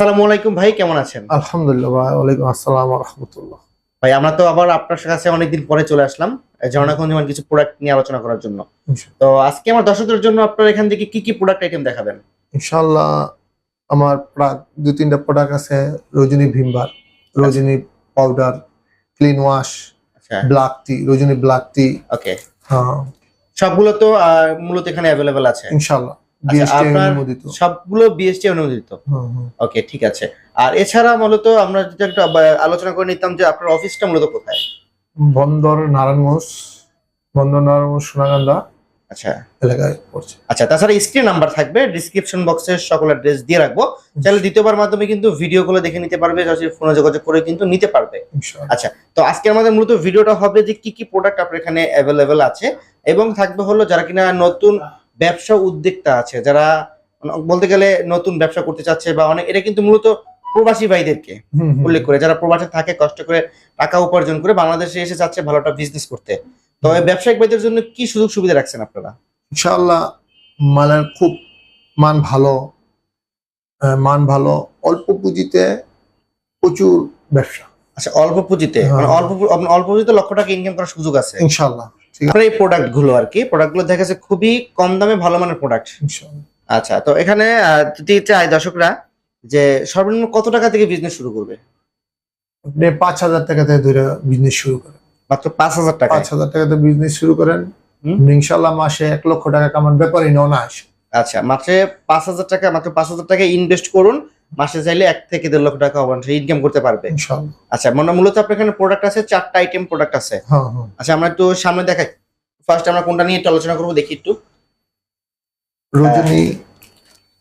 আসসালামু আলাইকুম ভাই কেমন আছেন? আলহামদুলিল্লাহ ভাই ওয়ালাইকুম আসসালাম রহমতুল্লাহ। ভাই আমরা তো আবার আপনার কাছে অনেকদিন পরে চলে আসলাম ঝর্ণাকুঞ্জমান কিছু প্রোডাক্ট নিয়ে আলোচনা করার জন্য। তো আজকে আমার দর্শকদের জন্য আপনার এখান থেকে কি কি প্রোডাক্ট আইটেম দেখাবেন? ইনশাল্লাহ আমার প্রায় দু তিনটা প্রোডাক্ট আছে Rajani Vim bar Rajani powder clean wash আচ্ছা। Black tea Rajani black tea okay হ্যাঁ। সবগুলো তো মূলত এখানে অ্যাভেলেবেল আছে। আচ্ছা, আপনার অনুমোদিত। সবগুলো বিএসটি অনুমোদিত। ওকে ঠিক আছে। আর এছাড়া মূলত আমরা যদি একটু আলোচনা করে নিতাম যে আপনার অফিসটা মূলত কোথায়? বন্দর নারায়ণগঞ্জ বন্দর নারায়ণগঞ্জ সোনাগান্দা আচ্ছা। এলাকায় পড়ছে। আচ্ছা তাছাড়া স্ক্রিন নাম্বার থাকবে ডিসক্রিপশন বক্সে সকল অ্যাড্রেস দিয়ে রাখব। চাইলে দ্বিতীয়বার মাধ্যমে কিন্তু ভিডিও গুলো দেখে নিতে পারবে সরাসরি ফোনে যোগাযোগ করে কিন্তু নিতে পারবে। আচ্ছা তো আজকে আমাদের মূলত ভিডিওটা হবে যে কি কি প্রোডাক্ট আপনার এখানে অ্যাভেলেবেল আছে এবং থাকবে হলো যারা কিনা নতুন ব্যবসা উদ্যোক্তা আছে যারা বলতে গেলে নতুন ব্যবসা করতে চাচ্ছে বা অনেক এটা কিন্তু মূলত প্রবাসী ভাইদেরকে। উল্লেখ করে। যারা প্রবাসে থাকে কষ্ট করে টাকা উপার্জন করে বাংলাদেশে এসে চাচ্ছে ভালোটা বিজনেস করতে। তো এই ব্যবসায়িক ভাইদের জন্য কি সুযোগ সুবিধা রাখছেন আপনারা? ইনশাআল্লাহ মালের খুব মান ভালো মান ভালো অল্প পুঁজিতে প্রচুর ব্যবসা। আচ্ছা অল্প পুঁজিতে? হ্যাঁ। মানে অল্প অল্প পুঁজিতে লক্ষ টাকা ইনকাম করার সুযোগ আছে? ইনশাআল্লাহ। আপনার এই প্রোডাক্টগুলো আর কি। প্রোডাক্টগুলো দেখা যাচ্ছে খুবই কম দামে ভালো মানের প্রোডাক্ট আচ্ছা তো এখানে যদি চাই দর্শকরা যে সর্বনিম্ন কত টাকা থেকে বিজনেস শুরু করবে? আপনি পাঁচ হাজার টাকা থেকে ধরে বিজনেস শুরু করেন। মাত্র পাঁচ হাজার টাকা পাঁচ হাজার টাকা থেকে বিজনেস শুরু করেন। ইনশাল্লাহ মাসে এক লক্ষ টাকা কামান ব্যাপারই না আসে আচ্ছা মাত্র পাঁচ হাজার টাকা মাত্র পাঁচ হাজার টাকা ইনভেস্ট করুন। মাসে চাইলে এক থেকে দেড় লক্ষ টাকা অবশ্যই ইনকাম করতে পারবে। আচ্ছা মানে মূলত আপনার এখানে প্রোডাক্ট আছে চারটা আইটেম প্রোডাক্ট আছে। হ্যাঁ হ্যাঁ। আচ্ছা আমরা একটু সামনে দেখাই। ফার্স্ট আমরা কোনটা নিয়ে একটু আলোচনা করব দেখি একটু। Rajani.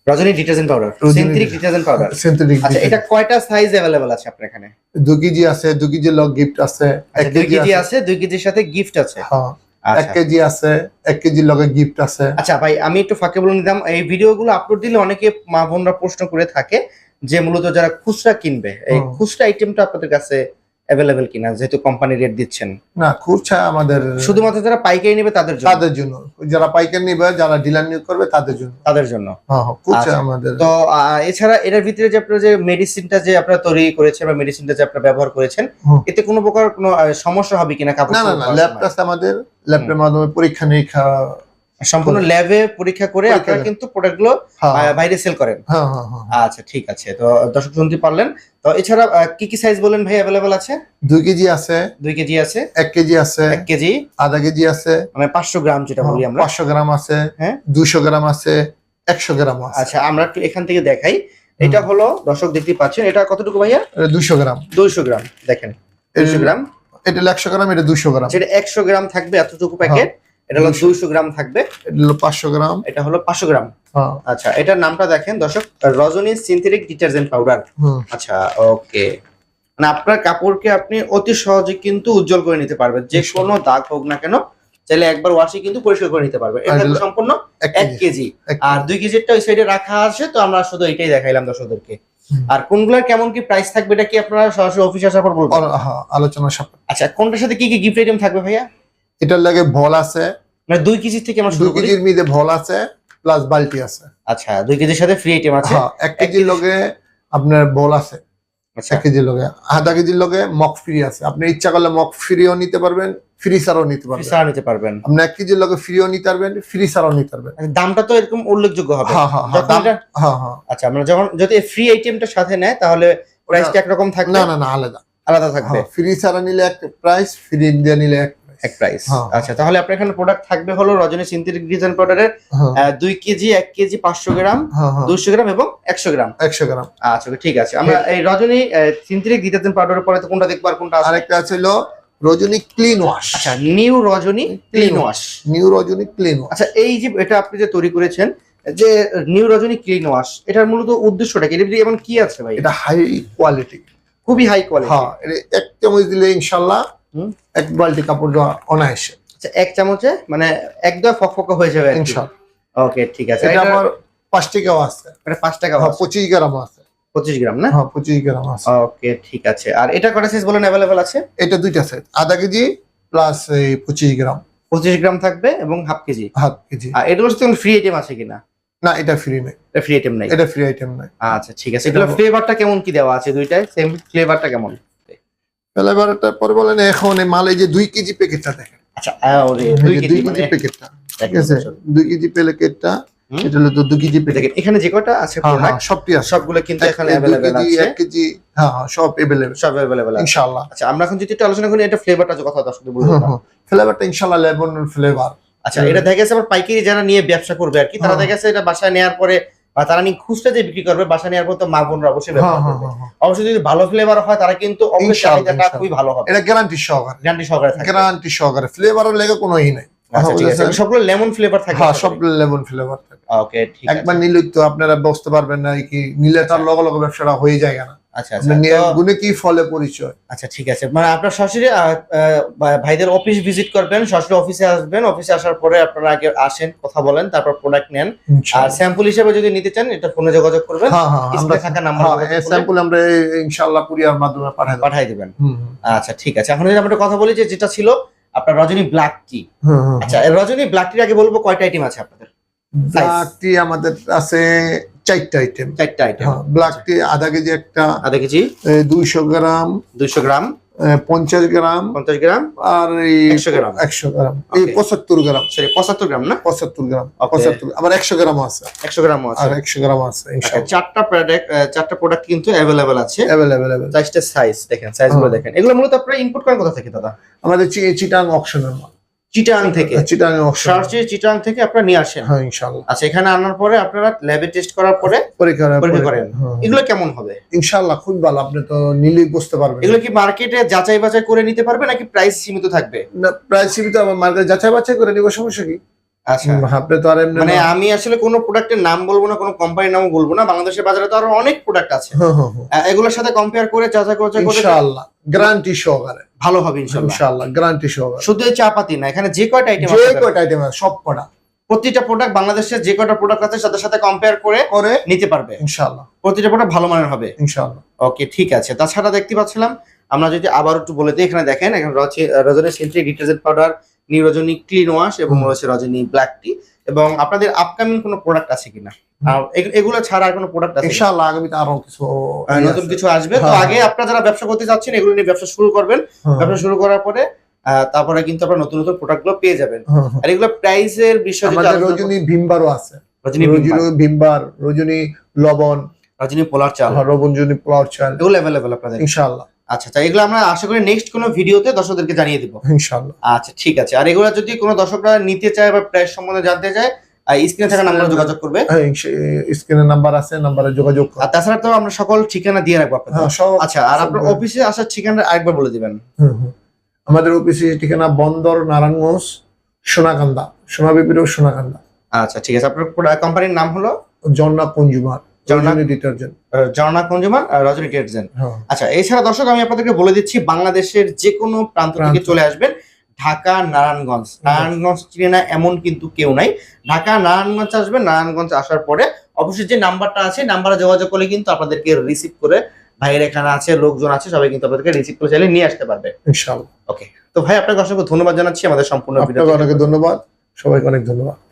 Rajani detergent powder synthetic detergent powder synthetic আচ্ছা এটা কয়টা সাইজ অ্যাভেলেবল আছে আপনার এখানে? দু কেজি আছে দু কেজি লগ গিফট আছে এক আচ্ছা কেজি আছে। আছে দুই কেজির সাথে গিফট আছে। হ্যাঁ এক আচ্ছা। কেজি আছে এক কেজি লগে গিফট আছে। আচ্ছা ভাই আমি একটু ফাঁকে বলে নিতাম এই ভিডিওগুলো আপলোড দিলে অনেকে মা বোনরা প্রশ্ন করে থাকে যে মূলত যারা খুচরা কিনবে এই। খুচরা আইটেমটা আপনাদের কাছে অ্যাভেলেবেল কিনা যেহেতু কোম্পানি রেট দিচ্ছেন। না খুচরা আমাদের শুধুমাত্র যারা পাইকারি নেবে তাদের জন্য? তাদের জন্য। যারা পাইকারি নিবে যারা ডিলার নিয়োগ করবে তাদের জন্য। তাদের জন্য? হ্যাঁ হ্যাঁ খুচরা আচ্ছা। আমাদের। তো এছাড়া এটার ভিতরে যে আপনারা যে মেডিসিনটা যে আপনারা তৈরি করেছেন বা মেডিসিনটা যে আপনারা ব্যবহার করেছেন। এতে কোনো প্রকার কোনো সমস্যা হবে কিনা কাপড় না না ল্যাব টেস্ট আমাদের ল্যাবের মাধ্যমে পরীক্ষা নিরীক্ষা সম্পূর্ণ ল্যাবে পরীক্ষা করে আপনারা কিন্তু প্রোডাক্টগুলো হ্যাঁ বাইরে সেল করেন। হ্যাঁ হ্যাঁ হ্যাঁ আচ্ছা ঠিক আছে। তো দর্শক শুনতে পারলেন। তো এছাড়া কি কি সাইজ বলেন ভাই অ্যাভেলেবল আছে? দুই কেজি আছে। দুই কেজি আছে। এক কেজি আছে। এক কেজি। আধা কেজি আছে। মানে পাঁচশো গ্রাম যেটা বলি আমরা। পাঁচশো গ্রাম আছে। হ্যাঁ। দুশো গ্রাম আছে। একশো গ্রাম আছে। আচ্ছা আমরা একটু এখান থেকে দেখাই। এটা হলো দর্শক দেখতে পাচ্ছেন এটা কতটুকু ভাইয়া? দুশো গ্রাম। দুইশো গ্রাম দেখেন। দুইশো গ্রাম। এটা একশো গ্রাম এটা দুশো গ্রাম। যেটা একশো গ্রাম থাকবে এতটুকু প্যাকেট। এটা হলো 200 দুইশো গ্রাম থাকবে। এটা হলো পাঁচশো গ্রাম। এটা হলো পাঁচশো গ্রাম। হ্যাঁ। আচ্ছা এটার নামটা দেখেন দর্শক রজনী সিনথেটিক ডিটারজেন্ট পাউডার আচ্ছা ওকে। মানে আপনার কাপড়কে আপনি অতি সহজে কিন্তু উজ্জ্বল করে নিতে পারবেন। যে কোনো দাগ হোক না কেন চাইলে একবার ওয়াশে কিন্তু পরিষ্কার করে নিতে পারবে এটা আর সম্পূর্ণ এক কেজি। আর। দুই কেজিরটা ওই সাইডে রাখা আছে তো আমরা শুধু এটাই দেখাইলাম দর্শকদেরকে। আর কোনগুলোর কেমন কি প্রাইস থাকবে এটা কি আপনারা সরাসরি অফিসে আসার পর বলবেন? হ্যাঁ, আলোচনা আচ্ছা কোনটার সাথে কি কি গিফট আইটেম থাকবে ভাইয়া? এটার লাগে ভল আছে। মানে দুই কেজি থেকে আমরা শুরু করি? কেজির মধ্যে ভল আছে প্লাস বালতি আছে। আচ্ছা দুই কেজির সাথে ফ্রি আইটেম আছে? হ্যাঁ এক কেজির লগে আপনার বল আছে। আচ্ছা। এক কেজির লগে। আধা কেজির লগে মক ফ্রি আছে। আপনি ইচ্ছা করলে মক ফ্রিও নিতে পারবেন ফ্রি সারও নিতে পারবেন। ফ্রি সারা নিতে পারবেন। আপনি এক কেজির লগে ফ্রিও নিতে পারবেন ফ্রি সারও নিতে পারবেন। আচ্ছা, দামটা তো এরকম উল্লেখযোগ্য হবে। হ্যাঁ হ্যাঁ হ্যাঁ হ্যাঁ হ্যাঁ। আচ্ছা আমরা যখন যদি ফ্রি আইটেমটা সাথে নেয় তাহলে প্রাইসটা একরকম থাকবে? না না না আলাদা। আলাদা থাকবে? হ্যাঁ ফ্রি সারা নিলে এক প্রাইস ফ্রি ইন্ডিয়া নিলে এক এক প্রাইস হ্যাঁ। আচ্ছা তাহলে আপনার এখানে প্রোডাক্ট থাকবে হলো রজনী সিনথেটিক ডিজাইন পাউডারের দুই কেজি এক কেজি পাঁচশো গ্রাম হ্যাঁ হ্যাঁ। দুশো গ্রাম এবং একশো গ্রাম। একশো গ্রাম। আচ্ছা ঠিক আছে। আমরা এই রজনী সিনথেটিক ডিটারজেন্ট পাউডারের পরে তো কোনটা দেখব আর কোনটা আছে? আরেকটা ছিল রজনী ক্লিন ওয়াশ আচ্ছা new Rajani clean wash new Rajani clean wash আচ্ছা এই যে এটা আপনি যে তৈরি করেছেন যে নিউ রজনী ক্লিন ওয়াশ এটার মূলত উদ্দেশ্যটা কি? এর ভিতরে এমন কি আছে ভাই? এটা হাই কোয়ালিটি খুবই হাই কোয়ালিটি হ্যাঁ এটা এক চামচ দিলে ইনশাল্লাহ হুম। এক বালতি কাপড় দেওয়া অনায়াসে। আচ্ছা এক চামচে মানে একদম ফকফকা হয়ে যাবে ইনশাল্লাহ। ওকে ঠিক আছে। এটা আমার পাঁচ টাকাও আছে। এটা পাঁচ টাকা হ্যাঁ পঁচিশ গ্রাম আছে। পঁচিশ গ্রাম না? হ্যাঁ পঁচিশ গ্রাম আছে। ওকে ঠিক আছে। আর এটা কটা সাইজ বলেন অ্যাভেলেবেল আছে? এটা দুইটা সেট আধা কেজি প্লাস এই পঁচিশ গ্রাম। পঁচিশ গ্রাম থাকবে এবং half K G. Half K G. আর এগুলোর সাথে ফ্রি আইটেম আছে কিনা? না এটা ফ্রি নেই। এটা ফ্রি আইটেম নাই। এটা ফ্রি আইটেম নাই। আচ্ছা ঠিক আছে। এগুলো ফ্লেভারটা কেমন কি দেওয়া আছে দুইটায়? সেম ফ্লেভারটা কেমন? ফ্লেভারটা পরে বলেন এখন মাল এই যে দুই কেজি প্যাকেটটা দেখেন। আচ্ছা দুই কেজি দুই মানে প্যাকেটটা ঠিক আছে? দুই কেজি প্যাকেটটা এটা হলো দুই কেজি প্যাকেট। এখানে যে কটা আছে হ্যাঁ হ্যাঁ সবটি আছে। সবগুলো কিন্তু এখানে আছে। কেজি হ্যাঁ সব অ্যাভেলেবেল সব অ্যাভেলেবেল আছে। ইনশাআল্লাহ। আচ্ছা আমরা এখন যদি একটু আলোচনা করি এটা ফ্লেভারটা যে কথা দর্শকদের বলব। ফ্লেভারটা ইনশাআল্লাহ লেমন ফ্লেভার আচ্ছা এটা দেখা গেছে আবার পাইকারি যারা নিয়ে ব্যবসা করবে আর কি তারা। দেখা গেছে এটা বাসায় নেওয়ার পরে বা তারা নিয়ে খুচরা যে বিক্রি করবে বাসা নেওয়ার পর তো মা বোনরা অবশ্যই হ্যাঁ ব্যবহার হ্যাঁ করবে। হ্যাঁ অবশ্যই যদি ভালো ফ্লেভার হয় তারা কিন্তু অবশ্যই চাহিদাটা খুবই ভালো হবে। এটা গ্যারান্টি সহকারে। গ্যারান্টি সহকারে থাকে। গ্যারান্টি সহকারে। ফ্লেভারের লেগে কোনো ই নাই। আচ্ছা? সবগুলো লেমন ফ্লেভার থাকে হ্যাঁ সব লেমন ফ্লেভার থাকে। ওকে ঠিক আছে। একবার নিলে তো আপনারা বুঝতে পারবেন না কি নিলে তার লগে লগে ব্যবসাটা হয়ে যায় না আচ্ছা আচ্ছা গুণে কি ফলে পরিচয়? আচ্ছা ঠিক আছে। মানে আপনার সরাসরি ভাইদের অফিস ভিজিট করবেন সরাসরি অফিসে আসবেন অফিসে আসার পরে আপনারা আগে আসেন কথা বলেন তারপর প্রোডাক্ট নেন। আর স্যাম্পল হিসেবে যদি নিতে চান এটা ফোনে যোগাযোগ করবেন হ্যাঁ হ্যাঁ আমরা স্ক্রিনে থাকা নাম্বার হ্যাঁ স্যাম্পল আমরা ইনশাআল্লাহ কুরিয়ার মাধ্যমে পাঠাই দেব। দিবেন। হুম, আচ্ছা ঠিক আছে। এখন যদি আমরা একটা কথা বলি যে যেটা ছিল আপনার রজনী ব্ল্যাক টি আচ্ছা রজনী ব্ল্যাক টির আগে বলব কয়টা আইটেম আছে আপনাদের? ব্ল্যাক টি আমাদের আছে চারটা আইটেম চারটা আইটেম ব্ল্যাক টি আধা কেজি একটা আধা কেজি। দুইশো গ্রাম দুইশো গ্রাম। পঞ্চাশ গ্রাম পঞ্চাশ গ্রাম। আর 100 গ্রাম। একশো গ্রাম। এই পঁচাত্তর গ্রাম। সরি পঁচাত্তর গ্রাম না? পঁচাত্তর গ্রাম। পঁচাত্তর আবার একশো গ্রাম আছে। একশো গ্রাম আছে। আর একশো গ্রাম আছে চারটা প্রোডাক্ট চারটা প্রোডাক্ট কিন্তু অ্যাভেলেবেল আছে। অ্যাভেলেবেল চারটা সাইজ দেখেন সাইজগুলো হ্যাঁ। দেখেন। এগুলো মূলত আপনারা ইনপুট করেন কোথা থেকে দাদা? আমাদের চিটাং অকশনের মাল চিটাং থেকে। চিটাং সার্চে চিটাং থেকে আপনারা নিয়ে আসেন। হ্যাঁ ইনশাআল্লাহ। আচ্ছা এখানে আনার পরে আপনারা ল্যাবে টেস্ট করার পরে পরীক্ষা করেন। হ্যাঁ। এগুলো কেমন হবে? ইনশাআল্লাহ খুব ভালো। আপনি তো নিলেই বুঝতে পারবেন। এগুলো কি মার্কেটে যাচাই বাছাই করে নিতে পারবে নাকি প্রাইস সীমিত থাকবে? না প্রাইস সীমিত আমার মার্কেটে যাচাই বাছাই করে নিব সমস্যা কি? আচ্ছা। আপনি তো আর এমনি মানে আমি আসলে কোনো প্রোডাক্টের নাম বলব না কোনো কোম্পানির নামও বলব না বাংলাদেশের বাজারে তো আরও অনেক প্রোডাক্ট আছে। হ্যাঁ, হ্যাঁ, হ্যাঁ। এগুলোর সাথে কম্পেয়ার করে যাচাই বাছাই করে। ইনশাআল্লাহ। গ্যারান্টি সহকারে। ভালো হবে ইনশাল্লাহ ইনশাআল্লাহ গ্যারান্টি সহকারে। শুধু এই চা না এখানে যে কয়টা আইটেম যে কয়টা আইটেম আছে সব কটা। প্রতিটা প্রোডাক্ট বাংলাদেশের যে কয়টা প্রোডাক্ট আছে সাথে সাথে কম্পেয়ার করে করে নিতে পারবে। ইনশাআল্লাহ। প্রতিটা প্রোডাক্ট ভালো মানের হবে। ইনশাআল্লাহ। ওকে ঠিক আছে। তাছাড়া দেখতে পাচ্ছিলাম আমরা যদি আবার একটু বলে দিই এখানে দেখেন এখানে রয়েছে Rajani synthetic detergent powder new Rajani clean wash এবং রয়েছে রজনী ব্ল্যাক টি এবং আপনাদের আপকামিং কোনো প্রোডাক্ট আছে কিনা? এগুলো ছাড়া আর কোনো প্রোডাক্ট আছে ইনশাআল্লাহ আগামীতে আরও কিছু ইয়ে নতুন কিছু আসবে। তো হ্যাঁ, আগে আপনারা যারা ব্যবসা করতে চাচ্ছেন এগুলো নিয়ে ব্যবসা শুরু করবেন। হ্যাঁ, ব্যবসা শুরু করার পরে তারপরে কিন্তু আপনারা নতুন নতুন প্রোডাক্টগুলো পেয়ে যাবেন। হ্যাঁ। আর এগুলো প্রাইসের বিষয় আমাদের রজনী ভিমবারও আছে। রজনী রজনী ভিমবার, রজনী লবণ রজনী পোলার চাল। রজনী প্লাউড চাল। এগুলো অ্যাভেলেবেল আপনাদের। ইনশাআল্লাহ। আচ্ছা আচ্ছা এগুলো আমরা আশা করি নেক্সট কোনো ভিডিওতে দর্শকদেরকে জানিয়ে দিব। ইনশাআল্লাহ আচ্ছা ঠিক আছে। আর এগুলো যদি কোনো দর্শকরা নিতে চায় বা প্রাইস সম্বন্ধে জানতে চায় স্ক্রিনে থাকা নাম্বারে যোগাযোগ করবে। হ্যাঁ স্ক্রিনে নাম্বার আছে নাম্বারে যোগাযোগ আর তাছাড়া তো আমরা সকল ঠিকানা দিয়ে রাখব আপনাদের। হ্যাঁ আচ্ছা আর আপনার অফিসে আসার ঠিকানা আরেকবার বলে দিবেন। আমাদের অফিসের ঠিকানা বন্দর নারায়ণগঞ্জ সোনাকান্দা। সোনাবিবির সোনাকান্দা। আচ্ছা ঠিক আছে। আপনার কোম্পানির নাম হলো? জন্না কনজুমার ডিটারজেন্ট জর্না রজনী ডিটারজেন্ট হ্যাঁ। আচ্ছা এছাড়া দর্শক আমি আপনাদেরকে বলে দিচ্ছি বাংলাদেশের যে কোনো প্রান্ত। থেকে চলে আসবেন ঢাকা নারায়ণগঞ্জ। নারায়ণগঞ্জ চিনে না এমন কিন্তু কেউ নাই। ঢাকা নারায়ণগঞ্জ আসবেন নারায়ণগঞ্জ আসার পরে অবশ্যই যে নাম্বারটা আছে নাম্বারে যোগাযোগ করলে কিন্তু আপনাদেরকে রিসিভ করে ভাইয়ের এখানে আছে লোকজন আছে সবাই কিন্তু আপনাদেরকে রিসিভ করে চাইলে নিয়ে আসতে পারবে। ইনশাআল্লাহ। তো ভাই আপনাকে অসংখ্য ধন্যবাদ জানাচ্ছি আমাদের সম্পূর্ণ অনেক ধন্যবাদ। সবাইকে অনেক ধন্যবাদ।